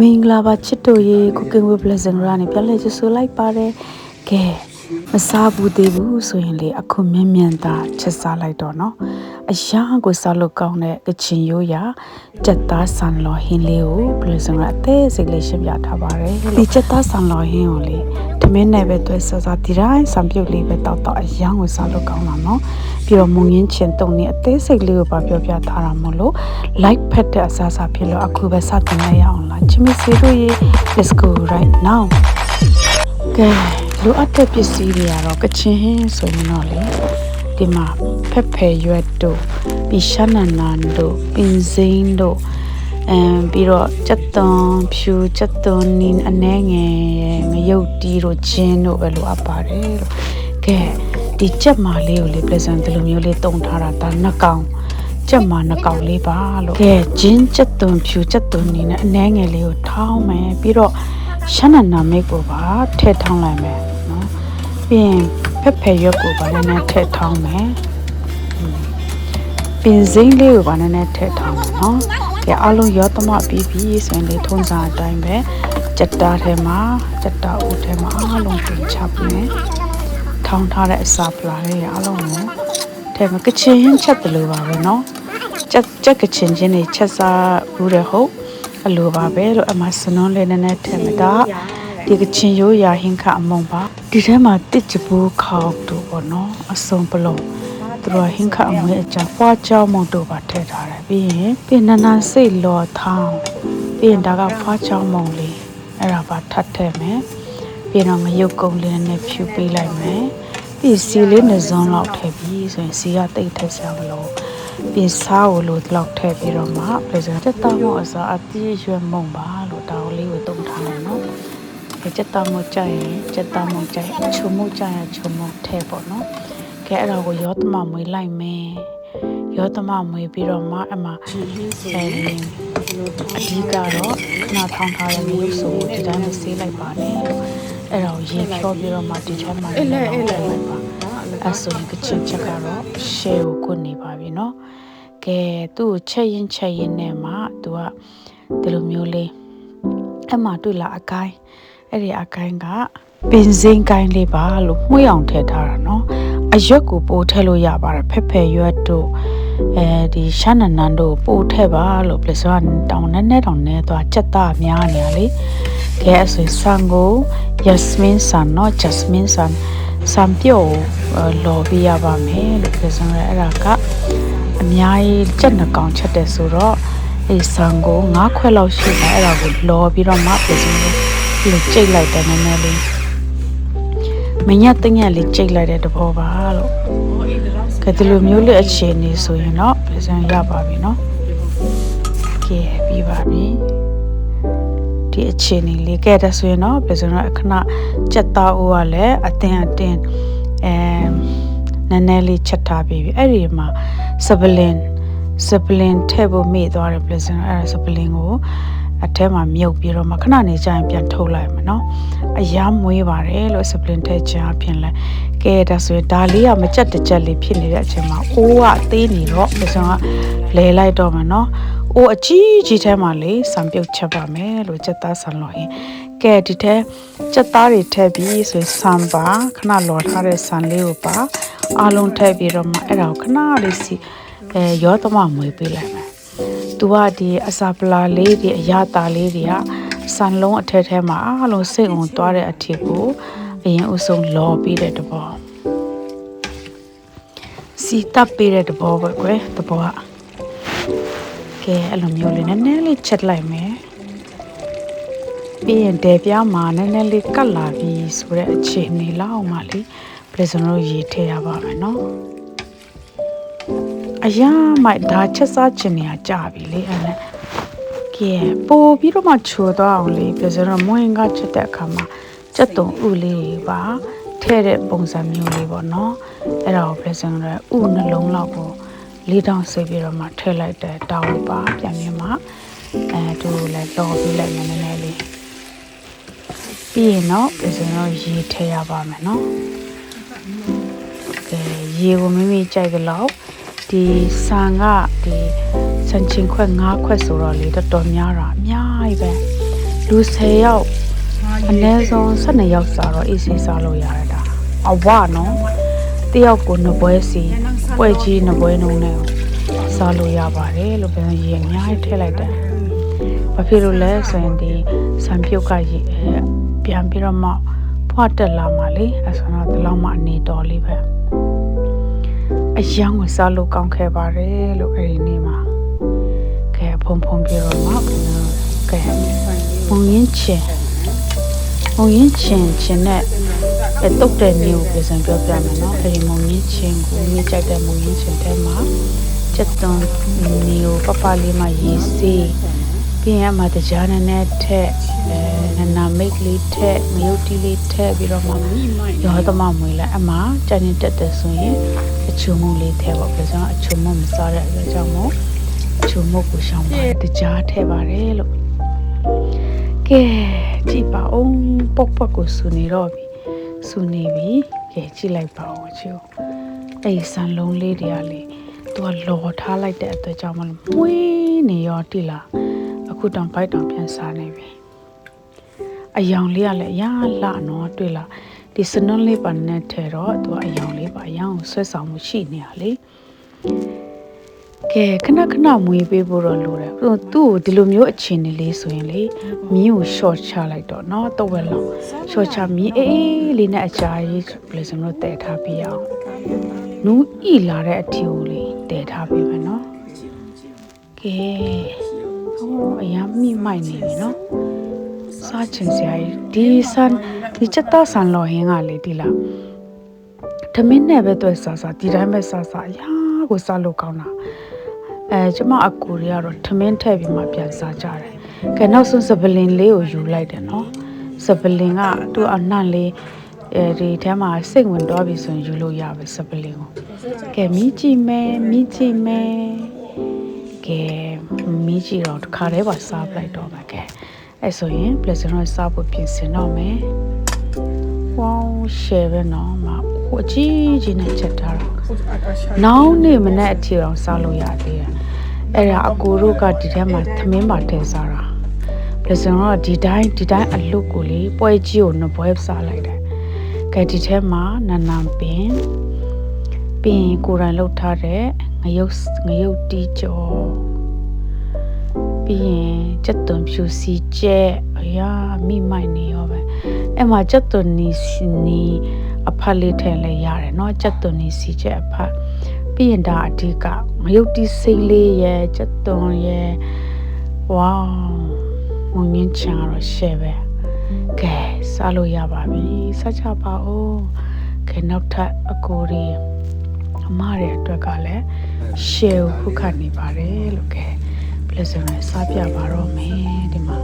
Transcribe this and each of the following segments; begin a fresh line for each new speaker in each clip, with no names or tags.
မင်္ဂလာပါချစ်တို့ရေ cooking with blessing ရနေပြန်လဲကြဆိုလိုက်ပါတယ်ကဲ မစားဘူးသေးဘူးဆိုရင်လေအခုမြင်မြန်သာချက်စားလိုက်တော့နော်အရာကိုစားလို့ကောင်းတဲ့ကချင်ရိုးရာကြက်သားဆန်လော်ဟင်းလေးကိုဘယ်လိုဆိုရအသေးစိတ်လေးရှင်းပြထားပါတယ်ဒီကြက်သားဆန်လော်ဟင်းကိုလေထမင်းနဲ့ပဲတွဲစားစားဒီတိုင်းဆံပြုတ်လေးပဲတောက်တော့အရာကိုစားလို့ကောင်းတာနော်ပြီးတော့မုံရင်းချင်တုံနေအသေးစိတ်လေးကိုပါပြောပြထားတာမို့လို့ light ဖက်တဲ့အစားအစာဖြစ်လို့အခုပဲစတင်လိုက်ရအောင်လားချစ်မစေတို့ရေ let's go right now ကဲ လိုအပ်တဲ့ပစ္စည်းတွေကတော့ကချင်ဟင်းဆိုရင်တော့လေဒီမှာဖက်ဖယ်ရွက်တို့ပြီးရှနန်နန်တို့ပင်စိမ်းတို့အမ်ပြီးတော့ကြက်သွန်ဖြူကြက်သွန်နင်းအနှဲငယ်ရဲ့ငရုတ်တီးတို့ဂျင်းတို့ပဲလိုအပ်ပါတယ်လို့ကဲဒီကြက်မာလေးကိုလေ pleasant ဒီလိုမျိုးလေးတုံထားတာဒါနှစ်ကောင်ကြက်မာနှစ်ကောင်လေးပါလို့ကဲဂျင်းကြက်သွန်ဖြူကြက်သွန်နင်းနဲ့အနှဲငယ်လေးကိုထောင်းမယ်ပြီးတော့ရှနန်နာမိတ်ကိုပါထည့်ထောင်းလိုက်မယ်နော် ပြီးရင်ဖက်ဖယ်ရွက်ကိုပါနည်းနည်းထည့်ထောင်းမယ်ပင်စိမ့်လေးကိုပါနည်းနည်းထည့်ထားမယ်နော်။ကြအားလုံးရောသမပြီးပြီဆိုရင်လေထုံးစားအတိုင်းပဲကြက်တာထဲမှာကြက်တာအိုးထဲမှာအားလုံးပြင်ချပ်မယ်။ထောင်းထားတဲ့အစာပလာလေးအားလုံးကိုထဲမှာကချင်ဟင်းချက်တယ်လို့ပါပဲနော်။ကြက်ကြက်ကချင်ချင်းတွေချက်စားဘူးတဲ့ဟုတ်အလိုပါပဲလို့အမစနွန်းလေးနည်းနည်းထည့်မယ် ဒါဒီကချင်ရိုးရာဟင်းခအမုံပါဒီထဲမှာတစ်ချပူးခေါက်တို့ပေါ့နော်အစုံပလုံးသူတို့ဟင်းခအမွေးအကြပွားကြောင်းမုံတို့ပါထည့်ထားတယ်ပြီးရင်ပြင်နနာစိတ်လော်ထောင်းပြီးရင်ဒါကဖွားကြောင်းမုံလေးအဲ့ဒါပါထပ်ထည့်မယ်ပြီးတော့ငရုတ်ကုန်းလေးနဲ့ဖြူပေးလိုက်မယ်ပြီးစီလေးနဲ့ဇွန်လောက်ထည့်ပြီးဆိုရင်စီကတိတ်ထည့်စရာမလိုပြီးစားကိုလို့လောက်ထည့်ပြီးတော့မှပြည်စံတက်တောင်းမအစားအတိရွယ်မုံပါလို့တောင်းလေးကိုတုံထားတယ်နော် ကြက်တောင်းမကြရင်ကြက်တောင်းမကြရင်ချုံမကြရင်ချုံမထည့်ပေါ့နော် ကဲအဲ့ဒါကိုရောသမမွေးလိုက်မယ်ရောသမမွေးပြီးတော့မှအမအဲဒီအဓိကတော့ခဏထောင်းထားတဲ့မျိုးဆိုဒီတိုင်းမဆေးလိုက်ပါနဲ့အဲ့ဒါကိုရေဖြောပြီးတော့မှဒီထဲမှာအဲ့လဲအဲ့လဲလိုက်ပါအဲ့ဆိုရင်ကချင်ချက်ကတော့ share ကိုခုနေပါပြီเนาะကဲသူ့ကိုချက်ရင်ချက်ရင်နဲ့မှသူကဒီလိုမျိုးလေးအဲ့မှာတွေ့လာအကိုင်း အဲ့ဒီအကိုင်းကပင်စိမ့်ကိုင်းလေးပါလို့မှုအောင်ထည့်ထားတာနော်အရွက်ကိုပို့ထည့်လို့ရပါတယ်ဖက်ဖက်ရွက်တို့အဲဒီရှာနန်နန်တို့ပို့ထည့်ပါလို့ပြဆိုတောင်နဲ့နဲ့တောင်နဲ့သွားချက်သားများနေရလေကဲဆိုဆန်ကိုယက်စမင်ဆန်နော်ဂျက်စမင်ဆန်ဆန်ပြိုလော်ပြရပါမယ်လို့ပြဆိုရအဲ့ဒါကအများကြီးချက်နှကောင်ချက်တယ်ဆိုတော့အဲဆန်ကို၅ခွက်လောက်ရှိတယ်အဲ့ဒါကိုလော်ပြီးတော့မှပြဆိုရ လိုကြိတ်လိုက်တယ်နည်းနည်းလေးမညက်တညက်လေးကြိတ်လိုက်တဲ့တဘောပါလို့ကဲဒီလိုမျိုးလေးအခြေအနေဆိုရင်တော့ပြဆိုရပါပြီเนาะကဲပြီးပါပြီဒီအခြေအနေလေးကဲဒါဆိုရင်တော့ပြဆိုတော့အခဏကြက်သားအိုးကလည်းအတင်းအတင်းအဲနည်းနည်းလေးချက်ထားပြီးပြီအဲ့ဒီမှာစပလင်စပလင်ထည့်ဖို့မိသွားတယ်ပြဆိုတော့အဲ့ဒါစပလင်ကို အထဲမှာမြုပ်ပြီးတော့မှခဏနေကြရင်ပြန်ထုတ်လိုက်မယ်နော်အရာမွေးပါတယ်လို့စပလင်ထဲချာဖြစ်လဲကဲဒါဆိုရင်ဒါလေးကမကြက်တကြက်လေးဖြစ်နေတဲ့အချိန်မှာအိုးကသေးနေတော့ပြဆိုတော့လဲလိုက်တော့မယ်နော်အိုးအကြီးကြီးထဲမှာလေစံပြုတ်ချက်ပါမယ်လို့ချက်သားဆန်လို့ရင်ကဲဒီထဲချက်သားတွေထည့်ပြီးဆိုရင်ဆန်ပါခဏလော်ထားတဲ့ဆန်လေးကိုပါအားလုံးထည့်ပြီးတော့မှအဲ့ဒါကိုခဏလေးစီအဲရောသမမွေးပေးလိုက်မယ် သူကဒီအစာပလာလေးတွေအရသာလေးတွေကဆန်လုံးအထက်ထဲမှာအားလုံးစိတ်အောင်သွားတဲ့အထည်ကိုအရင်အဆုံးလော်ပြီးတဲ့တဘောစီတပ်ပေးတဲ့တဘောပဲကွယ်တဘောကကဲအဲ့လိုမျိုးလေးနည်းနည်းလေးချက်လိုက်မယ်ပြီးရင်ဒေပြားမှာနည်းနည်းလေးကတ်လာပြီဆိုတဲ့အခြေအနေလောက်မှလေပြည်စုံတို့ရေးထည့်ရပါမယ်နော် အရာမိုက်ဒါချက်စားခြင်းနေရကြပြီလေအဲ့နဲ့ကဲပို့ပြီးတော့မှချိုတော့အောင်လေပြည်စုံတို့မွင်ကချက်တဲ့အခါမှာစက်တုံဥလေးပါထဲ့တဲ့ပုံစံမျိုးလေးပေါ့နော်အဲ့ဒါကိုပြည်စုံတို့ဥနှလုံးလောက်ကိုလေးတောင်စိတ်ပြီးတော့မှထည့်လိုက်တဲ့တောင်းပါပြန်ပြီးမှအဲသူလည်းလော်ပြီးလိုက်မယ်နည်းနည်းလေးပြီးရင်တော့ပြည်စုံတို့ရေထည့်ရပါမယ်နော်ကဲရေကိုမိမိကြိုက်ကြလို့ ဒီဆန်ကဒီစံချင်းခွက်၅ခွက်ဆိုတော့လေတော်တော်များတာအများကြီးပဲလူ10ယောက်အနည်းဆုံး12ယောက်စားတော့အေးဆေးစားလို့ရတာဒါအဝနော်တယောက်ကိုနှစ်ပွဲစီပွဲကြီးနှစ်ပွဲလုံးနဲ့စားလို့ရပါတယ်လို့ပြောရင်ရေအများကြီးထည့်လိုက်တယ်ဘာဖြစ်လို့လဲဆိုရင်ဒီဆံပြုတ်ကရေအဲပြန်ပြီးတော့မှဖွားတက်လာမှလေအဲဆိုတော့ဒီလောက်မှအနေတော်လေးပဲ အယံကိုစားလို့ကောင်းခဲ့ပါတယ်လို့အဲဒီနေ့မှာကဲဖုံဖုံပြီးတော့မှကဲမုံရင်ချင်မုံရင်ချင်ချင်နဲ့အဲတုတ်တဲ့မျိုးကိုပြန်ပြောပြမယ်နော်အဲဒီမုံရင်ချင်ကိုမြင်ကြိုက်တဲ့မုံရင်ချင်ထဲမှာချက်သွန်မျိုးပပလေးမှရေးစေးပြီးရင်အမှတကြားနဲ့နဲ့ထက်အဲနနာမိတ်လေးထက်မယုတ်တီလေးထက်ပြီးတော့မှရောသမမွေးလိုက်အမှကြင်တက်တဲ့ဆိုရင် အချုံမုံလေးထည့်ပေါ့ပြဆိုအချုံမုံမစားတဲ့အတွက်ကြောင့်မို့အချုံမုံကိုရှောင်ပါတယ်တကြားထည့်ပါတယ်လို့ကဲကြည့်ပါဦးပုတ်ပုတ်ကိုစူနေတော့ပြီစူနေပြီကဲကြည့်လိုက်ပါဦးချူအဲ့ဒီဆန်လုံးလေးတွေကလေသူကလော်ထားလိုက်တဲ့အတွက်ကြောင့်မလို့မွေးနေရောတိလားအခုတောင်ဘိုက်တောင်ပြန်စားနေပြီအယောင်လေးကလည်းအရာလှနော်တွေ့လား ဒီစနွန်းလေးပါနဲ့ထဲတော့သူကအယောင်လေးပါအယောင်ကိုဆွဲဆောင်မှုရှိနေရလေကဲခဏခဏမွေးပေးဖို့တော့လိုတယ်သူသူ့ကိုဒီလိုမျိုးအခြေအနေလေးဆိုရင်လေမြင်းကို short ချလိုက်တော့เนาะတော့ဝက်လောက် short ချမြင်းအေးအေးလေးနဲ့အကြာကြီးဘယ်လိုဆိုတော့တည်ထားပြရအောင်နူးဤလာတဲ့အထီကိုလေတည်ထားပေးမယ်เนาะကဲဟိုအရင်မိမိုက်နေပြီเนาะ စားချင်စရာကြီးဒီဆန်ဒီချက်သားဆန်လော်ဟင်းကလေဒီလားထမင်းနဲ့ပဲတွေ့စားစားဒီတိုင်းပဲစားစားအရာကိုစားလို့ကောင်းတာအဲကျမအကူတွေကတော့ထမင်းထည့်ပြီးမှပြန်စားကြတယ်ကဲနောက်ဆုံးစပလင်လေးကိုယူလိုက်တယ်နော်စပလင်ကသူ့အနှံ့လေးအဲဒီထဲမှာစိတ်ဝင်တော့ပြီဆိုရင်ယူလို့ရပါစပလင်ကိုကဲမြည်ကြည့်မယ်မြည်ကြည့်မယ်ကဲမြည်ကြည့်တော့တစ်ခါတည်းပါစားပလိုက်တော့မှာကဲ အဲဆိုရင် pleasure စားဖို့ပြင်ဆင်တော့မယ်ဝေါရှယ်ပဲနော်မဟိုအကြီးကြီးနဲ့ချက်ထားတာနောက်နေ့မနေ့အထီအောင်စားလို့ရသေးတယ်အဲ့ဒါအကိုတို့ကဒီထဲမှာသမင်းပါထည့်စားတာပြည်စုံတော့ဒီတိုင်းဒီတိုင်းအလုတ်ကိုလေပွဲကြီးကိုနှစ်ပွဲစားလိုက်တယ်ကဲဒီထဲမှာနန်နန်ပင်ပြီးရင်ကိုယ်တိုင်လှုပ်ထားတဲ့ငရုတ်ငရုတ်တီးကြော ပြီးရင်စက်သွန်ဖြူစီကျဲအရာမိမိုက်နေရောပဲအဲ့မှာစက်သွန်နီစီနီအဖက်လေးထည့်လဲရတယ်เนาะစက်သွန်နီစီကျဲအဖက်ပြီးရင်ဒါအဓိကငရုတ်တီးစိမ့်လေးရဲ့စက်သွန်ရဲ့ဝေါမုံငင်းချာတော့ရှယ်ပဲကဲစားလို့ရပါပြီစားချပါဦးကဲနောက်ထပ်အကိုရီအမရဲ့အတွက်ကလည်းရှယ်ကိုခုခတ်နေပါတယ်လို့ကဲ ဘယ်လိုဆိုလဲစားပြပါတော့မယ်ဒီမှာ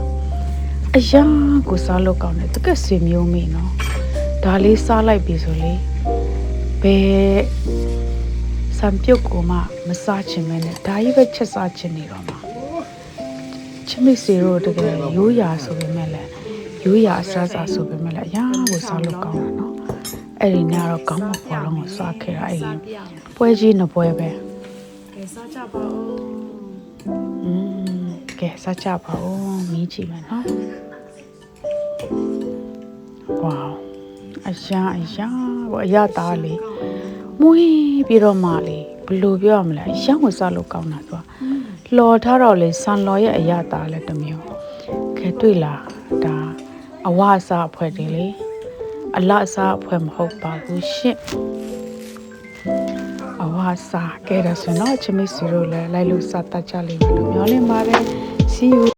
အရာကိုစားလို့ကောင်းတယ်တကယ်ဆွေမျိုးမိနော်ဒါလေးစားလိုက်ပြီဆိုလေဘယ်စံပြုတ်ကိုမှမစားချင်မဲနဲ့ဒါကြီးပဲချက်စားချင်နေတော့မှာချစ်မိစီတို့တကယ်ရိုးရာဆိုပေမဲ့လည်းရိုးရာအစားစားဆိုပေမဲ့လည်းအရာကိုစားလို့ကောင်းတာနော်အဲ့ဒီနေ့ကတော့ကောင်းမပေါ်လုံးကိုစားခဲ့တာအဲ့ဒီပွဲကြီးနှစ်ပွဲပဲ
ကဲစားကြပါဦး
อืม ကဲစားကြပါဦးမီးကြည့်မယ်နော်ဝေါအရာအရာဘောအရာသားလေးမွေးပြီးတော့မှလေဘယ်လိုပြောရမလဲအရာကိုစားလို့ကောင်းတာသူကလော်ထားတော့လေဆန်လော်ရဲ့အရာသားလည်းတစ်မျိုးခဲတွေ့လားဒါအဝအစားအဖွဲ့တွေလေအလအစားအဖွဲ့မဟုတ်ပါဘူးရှင့်အဝါစာကဲဒါဆိုတော့ချမစ်စီတို့လည်းလိုက်လို့စတတ်ကြလိမ့်မယ်လို့မျှော်လင့်ပါတယ် see you